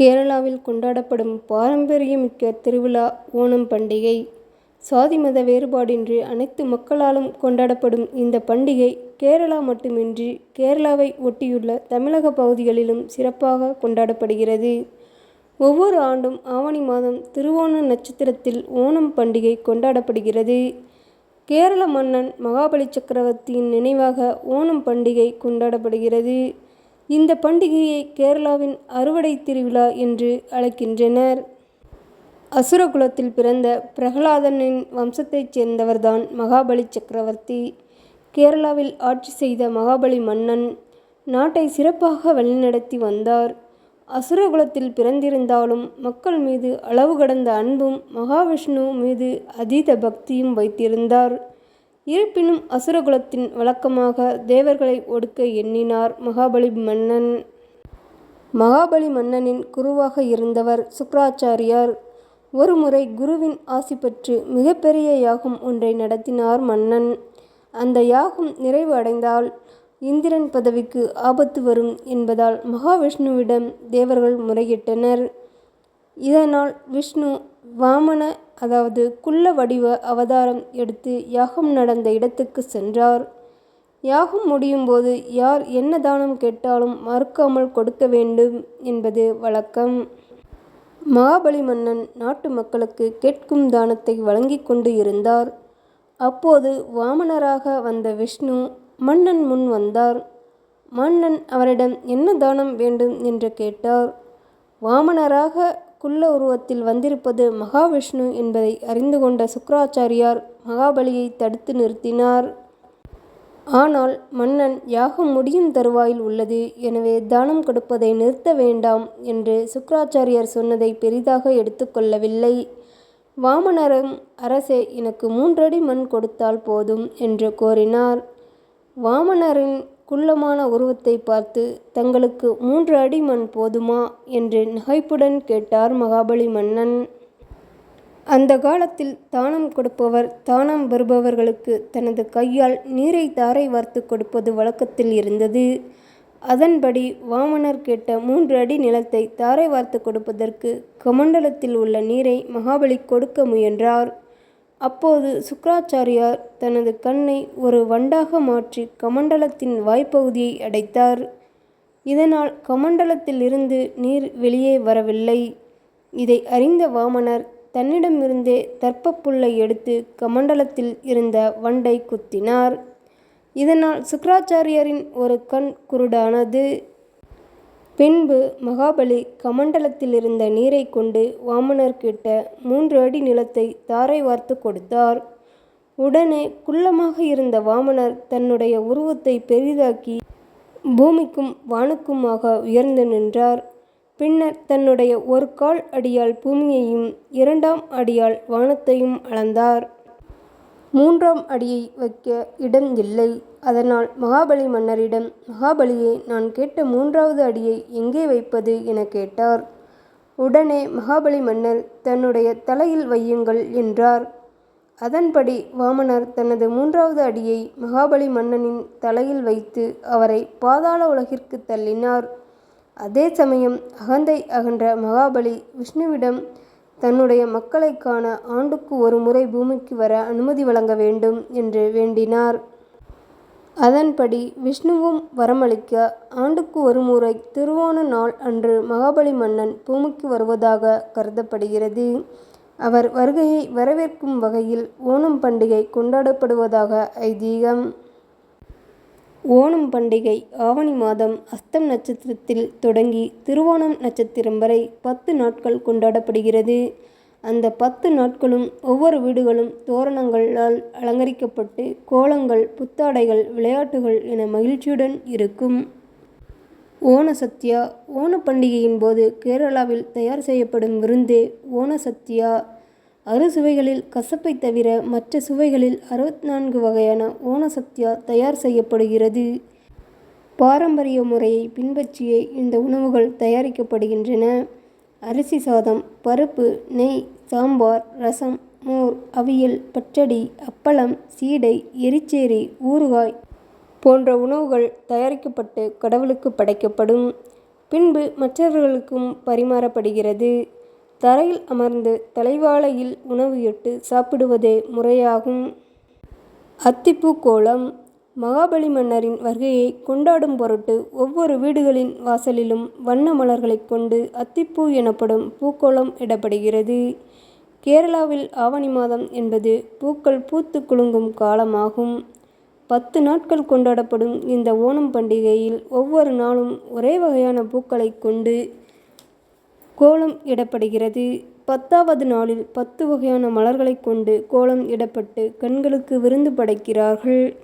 கேரளாவில் கொண்டாடப்படும் பாரம்பரியமிக்க திருவிழா ஓணம் பண்டிகை. சாதி மத வேறுபாடின்றி அனைத்து மக்களாலும் கொண்டாடப்படும் இந்த பண்டிகை கேரளா மட்டுமின்றி கேரளாவை ஒட்டியுள்ள தமிழக பகுதிகளிலும் சிறப்பாக கொண்டாடப்படுகிறது. ஒவ்வொரு ஆண்டும் ஆவணி மாதம் திருவோண நட்சத்திரத்தில் ஓணம் பண்டிகை கொண்டாடப்படுகிறது. கேரள மன்னன் மகாபலி சக்கரவர்த்தியின் நினைவாக ஓணம் பண்டிகை கொண்டாடப்படுகிறது. இந்த பண்டிகையை கேரளாவின் அறுவடை திருவிழா என்று அழைக்கின்றனர். அசுரகுலத்தில் பிறந்த பிரகலாதனின் வம்சத்தைச் சேர்ந்தவர் தான் மகாபலி சக்கரவர்த்தி. கேரளாவில் ஆட்சி செய்த மகாபலி மன்னன் நாட்டை சிறப்பாக வழிநடத்தி வந்தார். அசுரகுலத்தில் பிறந்திருந்தாலும் மக்கள் மீது அளவு கடந்த அன்பும் மகாவிஷ்ணு மீது அதீத பக்தியும் வைத்திருந்தார். இருப்பினும் அசுரகுலத்தின் வழக்கமாக தேவர்களை ஒடுக்க எண்ணினார் மகாபலி மன்னன். மகாபலி மன்னனின் குருவாக இருந்தவர் சுக்ராச்சாரியார். ஒரு முறை குருவின் ஆசி பெற்று மிகப்பெரிய யாகம் ஒன்றை நடத்தினார் மன்னன். அந்த யாகம் நிறைவு அடைந்தால் இந்திரன் பதவிக்கு ஆபத்து வரும் என்பதால் மகாவிஷ்ணுவிடம் தேவர்கள் முறையிட்டனர். இதனால் விஷ்ணு வாமன அதாவது குள்ள வடிவ அவதாரம் எடுத்து யாகம் நடந்த இடத்துக்கு சென்றார். யாகம் முடியும் போது யார் என்ன தானம் கேட்டாலும் மறுக்காமல் கொடுக்க வேண்டும் என்பது வழக்கம். மகாபலி மன்னன் நாட்டு மக்களுக்கு கேட்கும் தானத்தை வழங்கிக் கொண்டு இருந்தார். அப்போது வாமனராக வந்த விஷ்ணு மன்னன் முன் வந்தார். மன்னன் அவரிடம் என்ன தானம் வேண்டும் என்று கேட்டார். வாமனராக குள்ள உருவத்தில் வந்திருப்பது மகாவிஷ்ணு என்பதை அறிந்து கொண்ட சுக்ராச்சாரியார் மகாபலியை தடுத்து நிறுத்தினார். ஆனால் மன்னன் யாகம் முடியும் தருவாயில் உள்ளது எனவே தானம் கொடுப்பதை நிறுத்த வேண்டாம் என்று சுக்ராச்சாரியார் சொன்னதை பெரிதாக எடுத்துக்கொள்ளவில்லை வாமனரும் அரசே எனக்கு மூன்றடி மண் கொடுத்தால் போதும் என்று கோரினார். வாமனரின் குள்ளமான உருவத்தை பார்த்து தங்களுக்கு மூன்று அடி மண் போதுமா என்று நகைப்புடன் கேட்டார் மகாபலி மன்னன். அந்த காலத்தில் தானம் கொடுப்பவர் தானம் வருபவர்களுக்கு தனது கையால் நீரை தாரை வார்த்து கொடுப்பது வழக்கத்தில் இருந்தது. அதன்படி வாமனர் கேட்ட மூன்று அடி நிலத்தை தாரை வார்த்து கொடுப்பதற்கு கமண்டலத்தில் உள்ள நீரை மகாபலி கொடுக்க முயன்றார். அப்போது சுக்ராச்சாரியார் தனது கண்ணை ஒரு வண்டாக மாற்றி கமண்டலத்தின் வாய்ப்பகுதியை அடைத்தார். இதனால் கமண்டலத்தில் இருந்து நீர் வெளியே வரவில்லை. இதை அறிந்த வாமனர் தன்னிடமிருந்தே தர்ப்பப் எடுத்து கமண்டலத்தில் இருந்த வண்டை குத்தினார். இதனால் சுக்ராச்சாரியரின் ஒரு கண் குருடானது. பின்பு மகாபலி கமண்டலத்திலிருந்த நீரைக் கொண்டு வாமனர்கிட்ட மூன்று அடி நிலத்தை தாரை வார்த்து கொடுத்தார். உடனே குள்ளமாக இருந்த வாமனர் தன்னுடைய உருவத்தை பெரிதாக்கி பூமிக்கும் வானுக்குமாக உயர்ந்து நின்றார். பின்னர் தன்னுடைய ஒரு கால் அடியால் பூமியையும் இரண்டாம் அடியால் வானத்தையும் அளந்தார். மூன்றாம் அடியை வைக்க இடம் இல்லை. அதனால் மகாபலி மன்னரிடம் மகாபலியே நான் கேட்ட மூன்றாவது அடியை எங்கே வைப்பது என கேட்டார். உடனே மகாபலி மன்னர் தன்னுடைய தலையில் வையுங்கள் என்றார். அதன்படி வாமனர் தனது மூன்றாவது அடியை மகாபலி மன்னனின் தலையில் வைத்து அவரை பாதாள உலகிற்கு தள்ளினார். அதே சமயம் அகந்தை அகன்ற மகாபலி விஷ்ணுவிடம் தன்னுடைய மக்களை காண ஆண்டுக்கு ஒரு முறை பூமிக்கு வர அனுமதி வழங்க வேண்டும் என்று வேண்டினார். அதன்படி விஷ்ணுவும் வரமளிக்க ஆண்டுக்கு ஒரு முறை திருவோண நாள் அன்று மகாபலி மன்னன் பூமிக்கு வருவதாக கருதப்படுகிறது. அவர் வருகையை வரவேற்கும் வகையில் ஓணம் பண்டிகை கொண்டாடப்படுவதாக ஐதீகம். ஓணம் பண்டிகை ஆவணி மாதம் அஸ்தம் நட்சத்திரத்தில் தொடங்கி திருவோணம் நட்சத்திரம் வரை பத்து நாட்கள் கொண்டாடப்படுகிறது. அந்த பத்து நாட்களும் ஒவ்வொரு வீடுகளும் தோரணங்களால் அலங்கரிக்கப்பட்டு கோலங்கள் புத்தாடைகள் விளையாட்டுகள் என மகிழ்ச்சியுடன் இருக்கும். ஓண சத்யா ஓணப் பண்டிகையின் போது கேரளாவில் தயார் செய்யப்படும் விருந்தே அறுசுவைகளில் கசப்பைத் தவிர மற்ற சுவைகளில் அறுபத்துநான்கு வகையான ஓனசத்யா தயார் செய்யப்படுகிறது. பாரம்பரிய முறையை பின்பற்றியே இந்த உணவுகள் தயாரிக்கப்படுகின்றன. அரிசி சாதம் பருப்பு நெய் சாம்பார் ரசம் மோர் அவியல் பச்சடி அப்பளம் சீடை எரிச்சேரி ஊறுகாய் போன்ற உணவுகள் தயாரிக்கப்பட்டு கடவுளுக்கு படைக்கப்படும். பின்பு மற்றவர்களுக்கும் பரிமாறப்படுகிறது தரையில் அமர்ந்து தலைவாழையில் உணவு இட்டு சாப்பிடுவதே முறையாகும். அத்திப்பூ கோலம் மகாபலி மன்னரின் வருகையை கொண்டாடும் பொருட்டு ஒவ்வொரு வீடுகளின் வாசலிலும் வண்ண மலர்களைக் கொண்டு அத்திப்பூ எனப்படும் பூக்கோளம் இடப்படுகிறது. கேரளாவில் ஆவணி மாதம் என்பது பூக்கள் பூத்து குலுங்கும் காலமாகும். பத்து நாட்கள் கொண்டாடப்படும் இந்த ஓணம் பண்டிகையில் ஒவ்வொரு நாளும் ஒரே வகையான பூக்களைக் கொண்டு கோலம் இடப்படுகிறது. பத்தாவது நாளில் பத்து வகையான மலர்களைக் கொண்டு கோலம் இடப்பட்டு கண்களுக்கு விருந்து படைக்கிறார்கள்.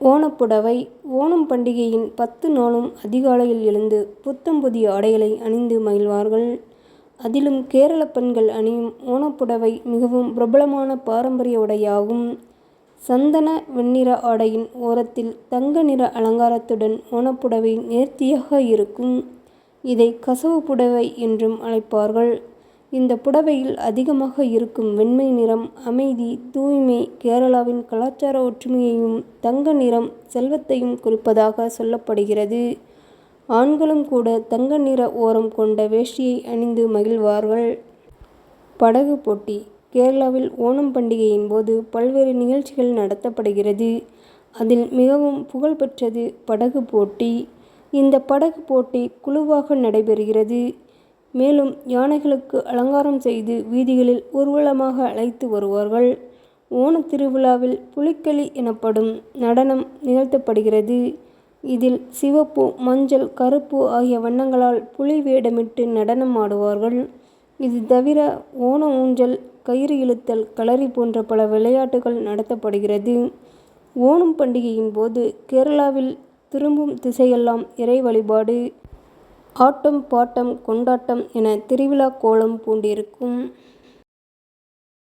ஓணப்புடவை. ஓணம் பண்டிகையின் பத்து நாளும் அதிகாலையில் எழுந்து புத்தம் புதிய ஆடைகளை அணிந்து மகிழ்வார்கள். அதிலும் கேரள பெண்கள் அணியும் ஓணப்புடவை மிகவும் பிரபலமான பாரம்பரிய உடையாகும். சந்தன வெண்ணிற ஆடையின் ஓரத்தில் தங்க நிற அலங்காரத்துடன் ஓணப்புடவை நேர்த்தியாக இருக்கும். இதை கசவு புடவை என்றும் அழைப்பார்கள். இந்த புடவையில் அதிகமாக இருக்கும் வெண்மை நிறம் அமைதி தூய்மை கேரளாவின் கலாச்சார ஒற்றுமையையும் தங்க நிறம் செல்வத்தையும் குறிப்பதாக சொல்லப்படுகிறது. ஆண்களும் கூட தங்க நிற ஓரம் கொண்ட வேஷ்டியை அணிந்து மகிழ்வார்கள். படகு போட்டி கேரளாவில் ஓணம் பண்டிகையின் போது பல்வேறு நிகழ்ச்சிகள் நடத்தப்படுகிறது. அதில் மிகவும் புகழ்பெற்றது படகு போட்டி. இந்த படகு போட்டி குழுவாக நடைபெறுகிறது. மேலும் யானைகளுக்கு அலங்காரம் செய்து வீதிகளில் ஊர்வலமாக அழைத்து வருவார்கள். ஓணத் திருவிழாவில் புலிக்களி எனப்படும் நடனம் நிகழ்த்தப்படுகிறது. இதில் சிவப்பு மஞ்சள் கருப்பு ஆகிய வண்ணங்களால் புலி வேடமிட்டு நடனம் ஆடுவார்கள். இது தவிர ஓண ஊஞ்சல் கயிறு இழுத்தல் களரி போன்ற பல விளையாட்டுகள் நடத்தப்படுகிறது. ஓணம் பண்டிகையின் போது கேரளாவில் திரும்பும் திசையெல்லாம் இறை வழிபாடு. ஆட்டம் பாட்டம் கொண்டாட்டம் என திருவிழா கோலம் பூண்டிருக்கும்.